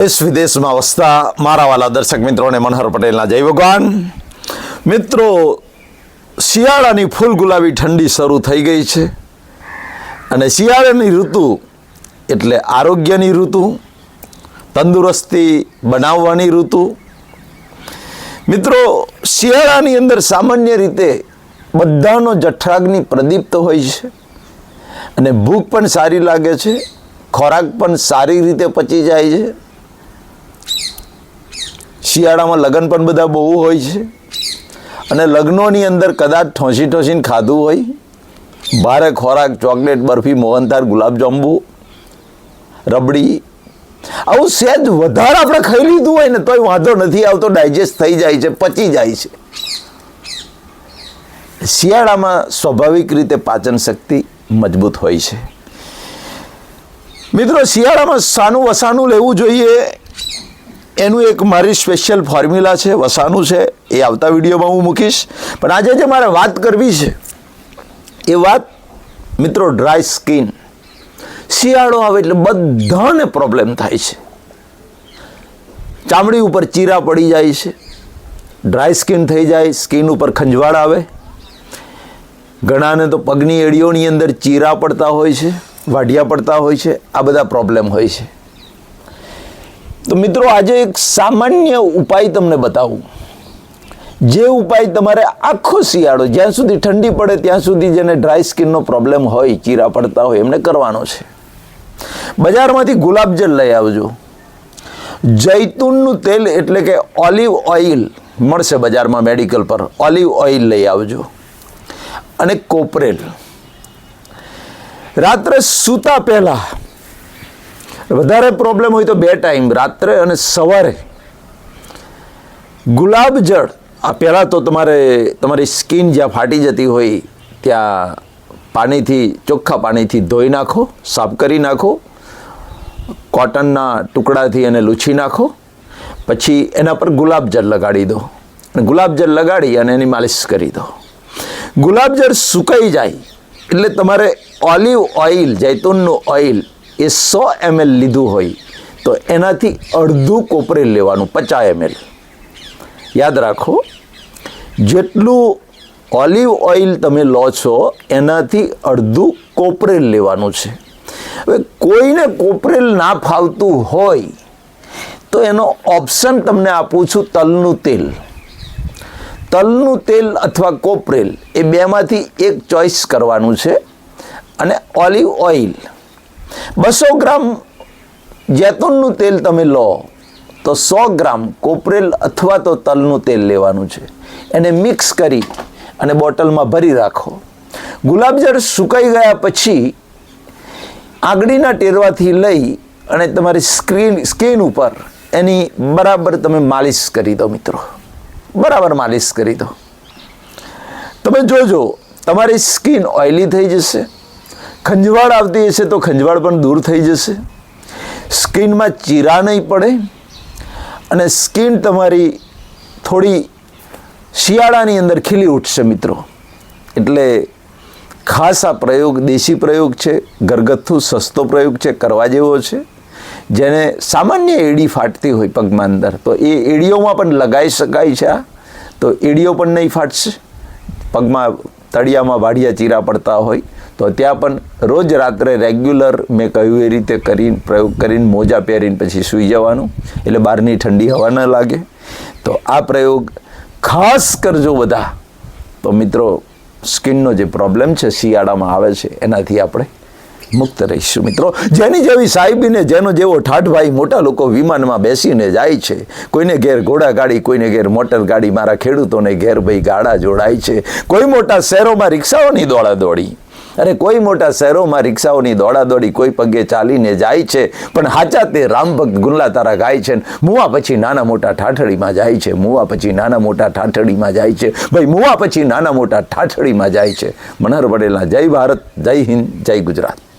દેશ વિદેશમાં વસતા મારા વાલા દર્શક મિત્રોને મનોહર પટેલના જય ભગવાન મિત્રો શિયાળાની ફૂલ ગુલાબી ઠંડી શરૂ થઈ ગઈ છે અને શિયાળાની ઋતુ એટલે આરોગ્યની ઋતુ તંદુરસ્તી બનાવવાની ઋતુ મિત્રો શિયાળાની અંદર સામાન્ય રીતે બધાનો જઠરાગ્નિ પ્રદીપ્ત હોય છે અને ભૂખ પણ સારી લાગે છે ખોરાક પણ સારી રીતે પચી જાય છે શિયાળામાં લગ્ન પણ બધા બહુ હોય છે. અને લગ્નોની અંદર કદાચ ઠોસી ઠોસીને ખાધું હોય. ભારે ખોરાક, ચોકલેટ, બરફી મોહનથાર ગુલાબજાંબુ, રબડી. આવું સહેજ વધારે આપણે ખાઈ લીધું હોય ને તોય વાંધો નથી આવતો ડાયજેસ્ટ થઈ જાય છે, પચી જાય છે. શિયાળામાં સ્વાભાવિક રીતે પાચન શક્તિ મજબૂત હોય છે. મિત્રો, શિયાળામાં સાનું વસાનું લેવું જોઈએ. એનું એક મારી સ્પેશિયલ ફોર્મ્યુલા છે, વસાનું છે, એ આવતા વિડીયોમાં હું મૂકીશ. પણ આજે જે મારે વાત કરવી છે, એ વાત મિત્રો ડ્રાય સ્કિન શિયાળો આવે એટલે બધાને પ્રોબ્લેમ થાય છે. ચામડી ઉપર ચીરા પડી જાય છે ડ્રાય સ્કિન થઈ જાય સ્કિન ઉપર ખંજવાળ આવે. ઘણાને તો પગની એડીઓની અંદર ચીરા પડતા હોય છે, વાઢિયા પડતા હોય છે, આ બધા પ્રોબ્લેમ હોય છે. તો મિત્રો આજે એક સામાન્ય ઉપાય તમને બતાવું. જે ઉપાય તમારે આખો શિયાળો, જ્યાં સુધી ઠંડી પડે ત્યાં સુધી જેને ડ્રાય સ્કિનનો પ્રોબ્લેમ હોય, ચીરા પડતા હોય, એમને કરવાનો છે. બજારમાંથી ગુલાબજળ લઈ આવજો. જૈતુનનું તેલ એટલે કે ઓલિવ ઓઇલ મળશે બજારમાં મેડિકલ પર. ઓલિવ ઓઇલ લઈ આવજો. અને કોપરેલ. રાત્રે સૂતા પહેલાં વધારે પ્રોબ્લેમ હોય તો બે ટાઈમ રાત્રે અને સવારે. ગુલાબ જળ, આ પહેલાં તો તમારે, તમારી સ્કિન જ્યાં ફાટી જતી હોય, ત્યાં પાણીથી, ચોખ્ખા પાણીથી ધોઈ નાખો, સાફ કરી નાખો કોટનના ટુકડાથી એને લૂછી નાખો, પછી એના પર ગુલાબજળ લગાડી દો. અને ગુલાબજળ લગાડી અને એની માલિશ કરી દો. ગુલાબજળ સુકાઈ જાય, એટલે તમારે ઓલિવ ઓઇલ, જૈતુનનું ઓઇલ એ સો એમએલ લીધું હોય તો એનાથી અડધું કોપરેલ લેવાનું, પચાસ એમએલ યાદ રાખો, જેટલું ઓલિવ ઓઇલ તમે લો છો, એનાથી અડધું કોપરેલ લેવાનું છે. હવે કોઈને કોપરેલ ના ફાવતું હોય, તો એનો ઓપ્શન તમને આપું છું તલનું તેલ. તલનું તેલ અથવા કોપરેલ એ બેમાંથી એક ચોઈસ કરવાનું છે, અને ઓલિવ ઓઇલ બસો ગ્રામ જૈતુનનું તેલ તમે લો, તો સો ગ્રામ કોપરેલ અથવા તો તલનું તેલ લેવાનું છે. એને મિક્સ કરી અને બોટલમાં ભરી રાખો. ગુલાબજળ સુકાઈ ગયા પછી આંગળીના ટેરવાથી લઈ અને તમારી સ્ક્રીન, સ્કિન ઉપર એની બરાબર તમે માલિશ કરી દો મિત્રો. બરાબર માલિશ કરી દો. તમે જોજો, તમારી સ્કિન ઓઇલી થઈ જશે. ખંજવાળ આવતી હશે તો ખંજવાળ પણ દૂર થઈ જશે. સ્કિનમાં ચીરા નહીં પડે અને સ્કિન તમારી થોડી શિયાળાની અંદર ખીલી ઉઠશે મિત્રો. એટલે ખાસ આ પ્રયોગ દેશી પ્રયોગ છે, ઘરગથ્થુ સસ્તો પ્રયોગ છે, કરવા જેવો છે, જેને સામાન્ય એડી ફાટતી હોય પગમાં અંદર. તો એ એડીઓમાં પણ લગાવી શકાય છે આ. તો એડીઓ પણ નહીં ફાટશે. પગમાં તળિયામાં વાડિયા ચીરા પડતા હોય. તો ત્યાં પણ રોજ રાત્રે રેગ્યુલર મેં કહ્યું એ રીતે કરીને પ્રયોગ કરીને મોજા પહેરીને પછી સૂઈ જવાનું. એટલે બહારની ઠંડી હવા ન લાગે. તો આ પ્રયોગ ખાસ કરજો બધા. તો મિત્રો, સ્કિનનો જે પ્રોબ્લેમ છે, શિયાળામાં આવે છે, એનાથી આપણે મુક્ત રહીશું. મિત્રો, જેની જેવી સાહેબીને, જેનો જેવો ઠાઠભાઈ મોટા લોકો વિમાનમાં બેસીને જાય છે, કોઈને ઘેર ઘોડા ગાડી, કોઈને ઘેર મોટર ગાડી, મારા ખેડૂતોને ઘેર ભાઈ ગાડા જોડાય છે, કોઈ મોટા શહેરોમાં રિક્ષાઓની દોડા દોડી અરે કોઈ મોટા શહેરોમાં રિક્ષાઓની દોડાદોડી કોઈ પગે ચાલીને જાય છે, પણ હાચા તે રામ ભક્ત ગુલ્લા તારા ગાય છે મુવા પછી નાના મોટા ઠાઠડીમાં જાય છે, મુવા પછી નાના મોટા ઠાઠડીમાં જાય છે, ભાઈ મુવા પછી નાના મોટા ઠાઠડીમાં જાય છે. મનહર પટેલના જય ભારત, જય હિન્દ, જય ગુજરાત.